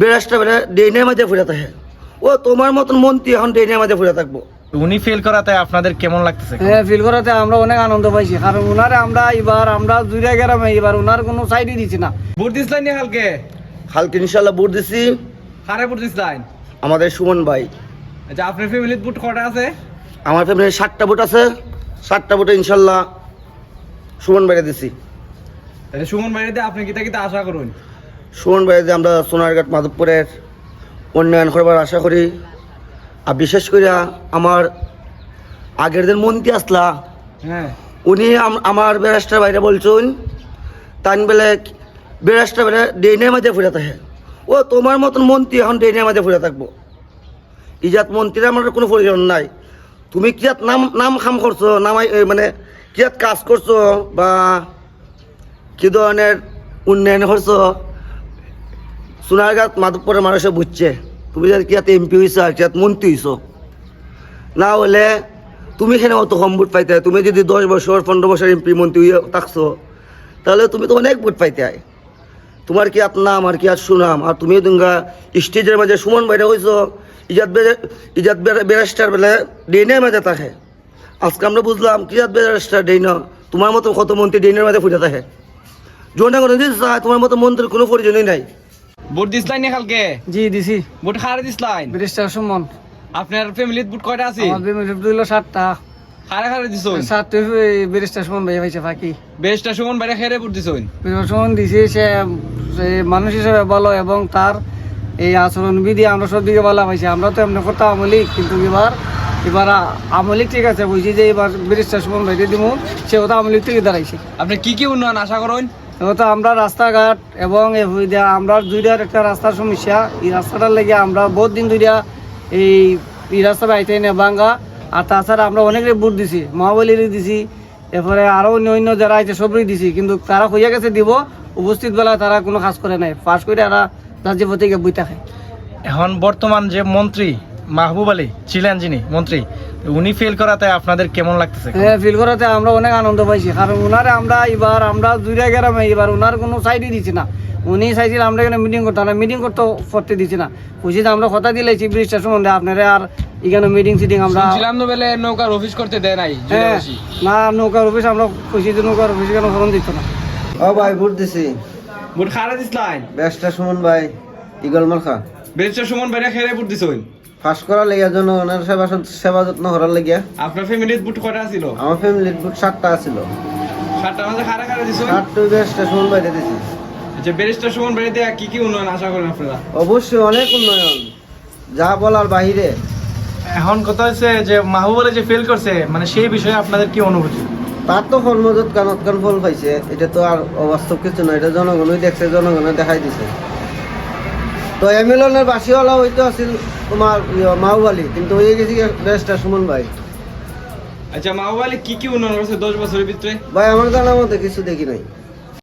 বেরাসটা বেড়ে ডেনের মাঝে ফুরে থাকে। ও তোমার মতন মন্ত্রী এখন ডেনের মাঝে ফুরে থাকব। উনি ফেল করাতে আপনাদের কেমন লাগতেছে? হ্যাঁ ফিল করাতে আমরা অনেক আনন্দ পাইছি কারণ ওনারে আমরা এবার আমরা দুইটা গ্রামে এবার ওনার কোনো সাইডই দিছি না। ভোট দিছিলেন নি কালকে কালকে ইনশাল্লাহ ভোট দিছি। হারে ভোট দিছিলেন আমাদের সুমন ভাই। আচ্ছা আপনার ফ্যামিলিতে ভোট কটা আছে? আমার ফ্যামিলির ষাটটা ভোট আছে। ষাটটা ভোটে ইনশাল্লাহ সুমন ভাইরে দিছি। তাহলে সুমন বাড়িতে আপনি কিতা কিতা আশা করুন? সুমন ভাইরে আমরা সোনারঘাট মাধবপুরের উন্নয়ন করবার আশা করি। আর বিশেষ করে আমার আগের দিন মন্ত্রী আসলা হ্যাঁ। উনি আমার বেরাস্টার বাইরে বলছেন তান বেলে বেরাস্টার বেলে ডেনের মাঝে ফুরে থাকে। ও তোমার মতন মন্ত্রী এখন ডেনের মাঝে ফুরে থাকব। ইজাত মন্ত্রীর আমার কোনো প্রয়োজন নাই। তুমি কিয়াত নাম নাম খাম করছ নামাই মানে কিয়াত কাজ করছ বা কি ধরনের উন্নয়ন করছ? সোনারঘাট মাধবপুরের মানুষে বুঝছে। তুমি যাতে কিয়াত এমপি হয়েছো আর কিয়াত মন্ত্রী হয়েছো না হলে তুমি এখানে অত কম ভোট পাইতে তুমি যদি দশ বছর, পনেরো বছর এমপি মন্ত্রী হয়ে থাকছো, তাহলে তুমি তো অনেক ভোট পাইতে আয় তোমার কি নাম আর কি আর সুনাম, আর তুমি দুঙ্গা স্টেজের মাঝে সুমন বাইরে হয়েছো ইজাত ইজাত বেরাস্টার বেলে ডেনের মাঝে থাকে। আজকে আমরা বুঝলাম কি ইজাত বেরাস্টার ডেইন, তোমার মতো কত মন্ত্রী ডেনের মাঝে ফুটে থাকে। জনগণ যদি তোমার মতো মন্ত্রীর কোনো প্রয়োজনই নাই। ভোট দিছিলেন নি কালকে? জি দিছি। ভোট হারে দিছিলেন ব্রিজটার সুমন। আপনার ফ্যামিলিতে ভোট কয়টা আছে? আমার ফ্যামিলি দিল সাতটা। হারে হারে দিছুন সাতটা ব্রিজটার সুমন ভাই পাইছে ফাঁকি। বেশটা সুমন বাড়ি খেরে ভোট দিছুন সুমন দিছি সে মানুষ হিসেবে ভালো এবং তার এই আচরণ বিধি আমরা সব দিকে ভালো পাইছি আমরা তো এমনি করতাম আমলি কিন্তু এবার এবার আমলিক ঠিক আছে বুঝছি যে এবার ব্রিজটার সুমন ভাইকে দিব সে কথা আমলিক থেকে দাঁড়াইছে। আপনি কি কি উন্নয়ন আশা করুন? তো আমরা রাস্তাঘাট এবং আমরা দুইটার একটা রাস্তার সমস্যা। এই রাস্তাটার লেগে আমরা বহুত দিন দুইটা এই এই রাস্তা বাইতে না আর তাছাড়া আমরা অনেকে বুট দিছি, মহাবলীর দিছি, এরপরে আরও অন্য অন্য যারা আছে সবরই দিছি। কিন্তু তারা হইয়া গেছে দিব, উপস্থিত বেলা তারা কোনো কাজ করে নাই। পাস করে তারা রাজ্য বই থাকে এখন বর্তমান যে মন্ত্রী মাহবুব আলী ছিলেন যিনি মন্ত্রী উনি ফেল করাতে আপনাদের কেমন লাগতেছে? হ্যাঁ ফিল করাতে আমরা অনেক আনন্দ পাইছি কারণ ওনারে আমরা এবার আমরা দুইটা গ্রামে এবার ওনার কোনো সাইডই দিছি না। উনি চাইছিল আমরা এখানে মিটিং করতে না মিটিং করতে করতে দিছি না। বুঝি যে আমরা কথা দিলেছি ব্রিজটা সম্বন্ধে আপনারা আর এখানে মিটিং সিটিং আমরা শুনছিলাম তো বেলে নৌকার অফিস করতে দেয় নাই হ্যাঁ না নৌকার অফিস আমরা খুশি যে নৌকার অফিস কেন ফোন দিত না। ও ভাই ভোট দিছি। ভোট খারে দিছিলেন বেশটা সুমন ভাই ইগল মার্কা। বেশটা সুমন বাড়ি খেরে ভোট দিছুন ফাঁস করার লেগে জনগণের সেবা সেবা যত্ন করার লেগে। আপনার ফ্যামিলিতে ভোট কয়টা ছিল আমার ফ্যামিলির বুট সাতটা আছিল। সাতটা মাঝে খারে খারে দিছুন সাতটা বেশটা সুমন বাইরে দিছি। আচ্ছা বেরেস্টার সুমন বাড়িতে কি কি উন্নয়ন আশা করেন আপনারা? অবশ্যই অনেক উন্নয়ন। যা বলার বাহিরে। এখন কথা হচ্ছে যে মাহবুব আলী যে ফেল করছে মানে সেই বিষয়ে আপনাদের কি অনুভূতি? তার তো কর্মজত কানত কান ফল পাইছে এটা তো আর অবাস্তব কিছু না এটা জনগণই দেখছে জনগণে দেখাই দিছে। তো এমিলনের বাসিওয়ালা হয়তো আছিল তোমার ইয়ে, মাহুবালি কিন্তু হয়ে গেছি বেশটা সুমন ভাই। আচ্ছা মাহবুব আলী কি কি উন্নয়ন করছে দশ বছরের ভিতরে? ভাই আমার জানার মধ্যে কিছু দেখি নাই।